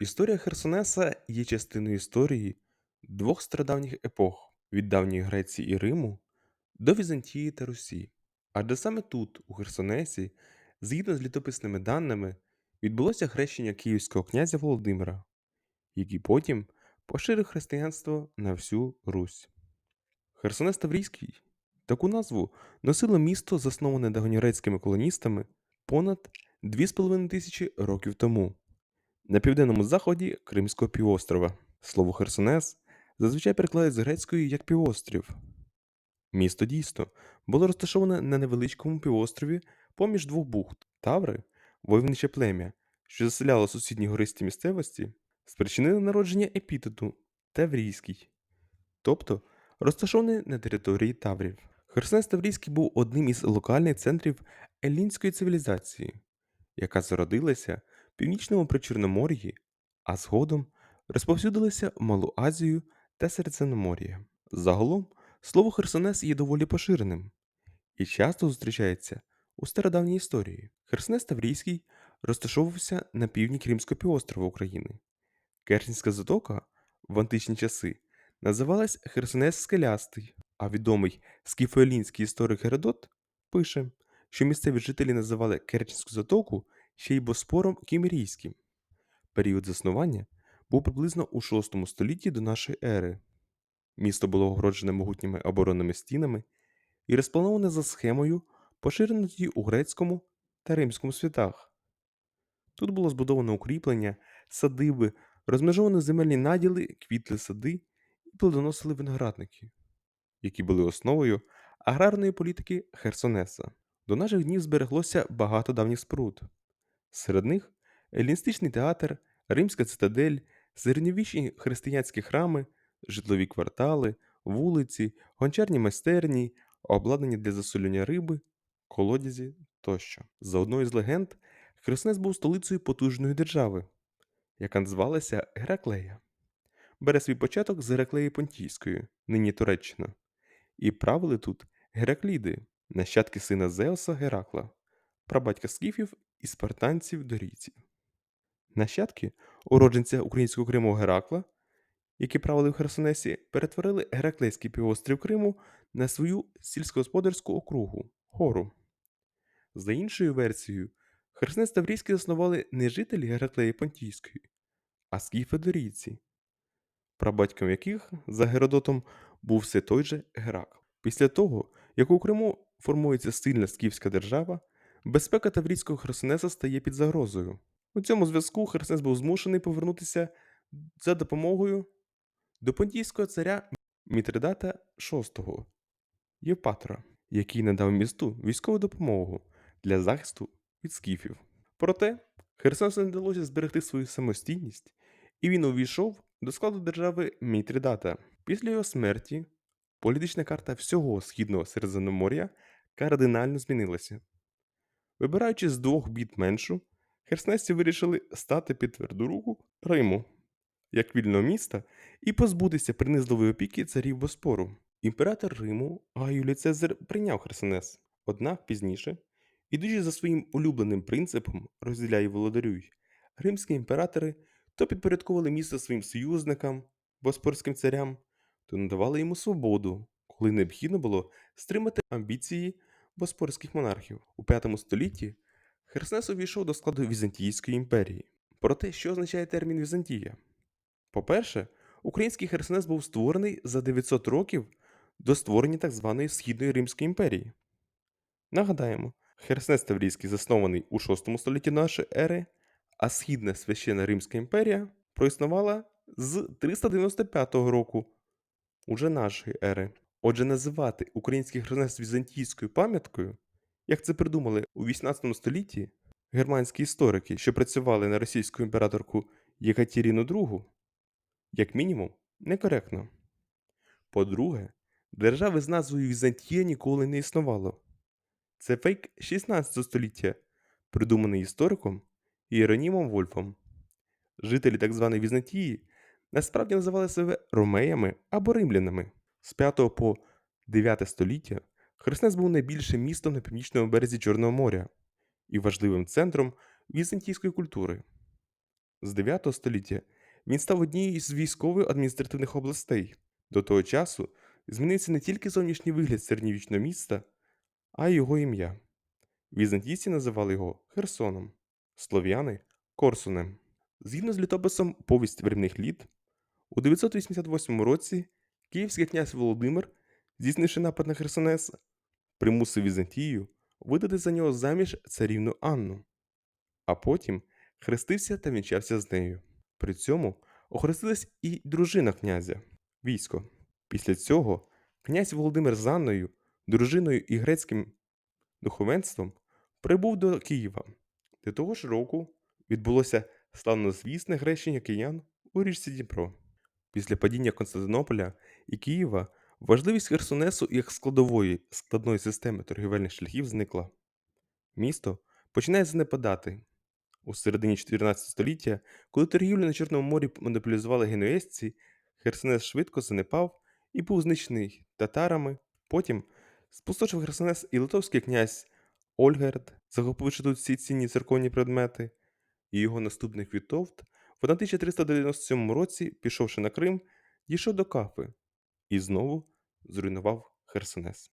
Історія Херсонеса є частиною історії двох стародавніх епох від давньої Греції і Риму до Візантії та Русі. Адже саме тут, у Херсонесі, згідно з літописними даними, відбулося хрещення київського князя Володимира, який потім поширив християнство на всю Русь. Херсонес Таврійський таку назву носило місто, засноване давньогрецькими колоністами понад 2,5 тисячі років тому на південному заході Кримського півострова. Слово Херсонес зазвичай перекладають з грецької як півострів. Місто дійсно було розташоване на невеличкому півострові поміж двох бухт. Таври, войовниче плем'я, що заселяло сусідні гористі місцевості, спричинили народження епітету Таврійський, тобто розташований на території Таврів. Херсонес Таврійський був одним із локальних центрів еллінської цивілізації, яка зародилася північному Причорномор'ї, а згодом розповсюдилася в Малу Азію та Середземномор'я. Загалом слово Херсонес є доволі поширеним і часто зустрічається у стародавній історії. Херсонес Таврійський розташовувався на півдні Кримського півострова України. Керченська затока в античні часи називалась Херсонес Скелястий, а відомий скіфоелінський історик Геродот пише, що місцеві жителі називали Керченську затоку ще й Боспором Кімерійським. Період заснування був приблизно у VI столітті до нашої ери. Місто було огороджене могутніми оборонними стінами і розплановане за схемою, поширеною у грецькому та римському світах. Тут було збудовано укріплення, садиби, розмежовані земельні наділи, квітли сади і плодоносили виноградники, які були основою аграрної політики Херсонеса. До наших днів збереглося багато давніх споруд. Серед них еліністичний театр, римська цитадель, середньовічні християнські храми, житлові квартали, вулиці, гончарні майстерні, обладнання для засолювання риби, колодязі тощо. За одною з легенд, Херсонес був столицею потужної держави, яка називалася Гераклея. Бере свій початок з Гераклеї Понтійської, нині Туреччина, і правили тут Геракліди, нащадки сина Зеоса Геракла, прабатька скіфів і спартанців дорійців. Нащадки, уродженця українського Криму Геракла, які правили в Херсонесі, перетворили Гераклейський півострів Криму на свою сільськогосподарську округу гору. За іншою версією, Херсонес Таврійський заснували не жителі Гераклеї Понтійської, а скіфи-дорійці, прабатьком яких за Геродотом був все той же Геракл. Після того, як у Криму формується сильна скіфська держава, безпека Таврійського Херсонеса стає під загрозою. У цьому зв'язку Херсонес був змушений повернутися за допомогою до понтійського царя Мітридата VI Євпатора, який надав місту військову допомогу для захисту від скіфів. Проте Херсонесу не вдалося зберегти свою самостійність, і він увійшов до складу держави Мітридата. Після його смерті політична карта всього східного Середземномор'я кардинально змінилася. Вибираючи з двох бід меншу, херсонесці вирішили стати під тверду руку Риму як вільного міста і позбутися принизливої опіки царів Боспору. Імператор Риму Гай Юлій Цезар прийняв Херсонес, однак пізніше, ідучи за своїм улюбленим принципом розділяй володарюй, римські імператори то підпорядковували місто своїм союзникам, боспорським царям, то надавали йому свободу, коли необхідно було стримати амбіції боспорських монархів. У V столітті Херсонес увійшов до складу Візантійської імперії. Проте, що означає термін Візантія? По-перше, український Херсонес був створений за 900 років до створення так званої Східної Римської імперії. Нагадаємо, Херсонес Таврійський заснований у VI столітті нашої ери, а Східна Священна Римська імперія проіснувала з 395 року уже нашої ери. Отже, називати український Херсонес візантійською пам'яткою, як це придумали у 18 столітті германські історики, що працювали на російську імператорку Єкатеріну II, як мінімум, некоректно. По-друге, держави з назвою Візантія ніколи не існувало. Це фейк 16 століття, придуманий істориком Іеронімом Вольфом. Жителі так званої Візантії насправді називали себе ромеями або римлянами. З 5 по 9 століття Херсонес був найбільшим містом на північному березі Чорного моря і важливим центром візантійської культури. З 9 століття він став однією з військових адміністративних областей. До того часу змінився не тільки зовнішній вигляд середньовічного міста, а й його ім'я. Візантійці називали його Херсоном, слов'яни Корсунем. Згідно з літописом Повість времних літ, у 988 році київський князь Володимир, здійснивши напад на Херсонес, примусив Візантію видати за нього заміж царівну Анну, а потім хрестився та вінчався з нею. При цьому охрестилась і дружина князя військо. Після цього князь Володимир з Анною, дружиною і грецьким духовенством прибув до Києва, де того ж року відбулося славнозвісне хрещення киян у річці Дніпро. Після падіння Константинополя і Києва важливість Херсонесу як складової складної системи торгівельних шляхів зникла. Місто починає занепадати. У середині 14 століття, коли торгівлю на Чорному морі монополізували генуезці, Херсонес швидко занепав і був знищений татарами. Потім спустошив Херсонес і литовський князь Ольгерд, захопивши тут всі цінні церковні предмети, і його наступник Вітовт в 1397 році, пішовши на Крим, дійшов до Кафи і знову зруйнував Херсонес.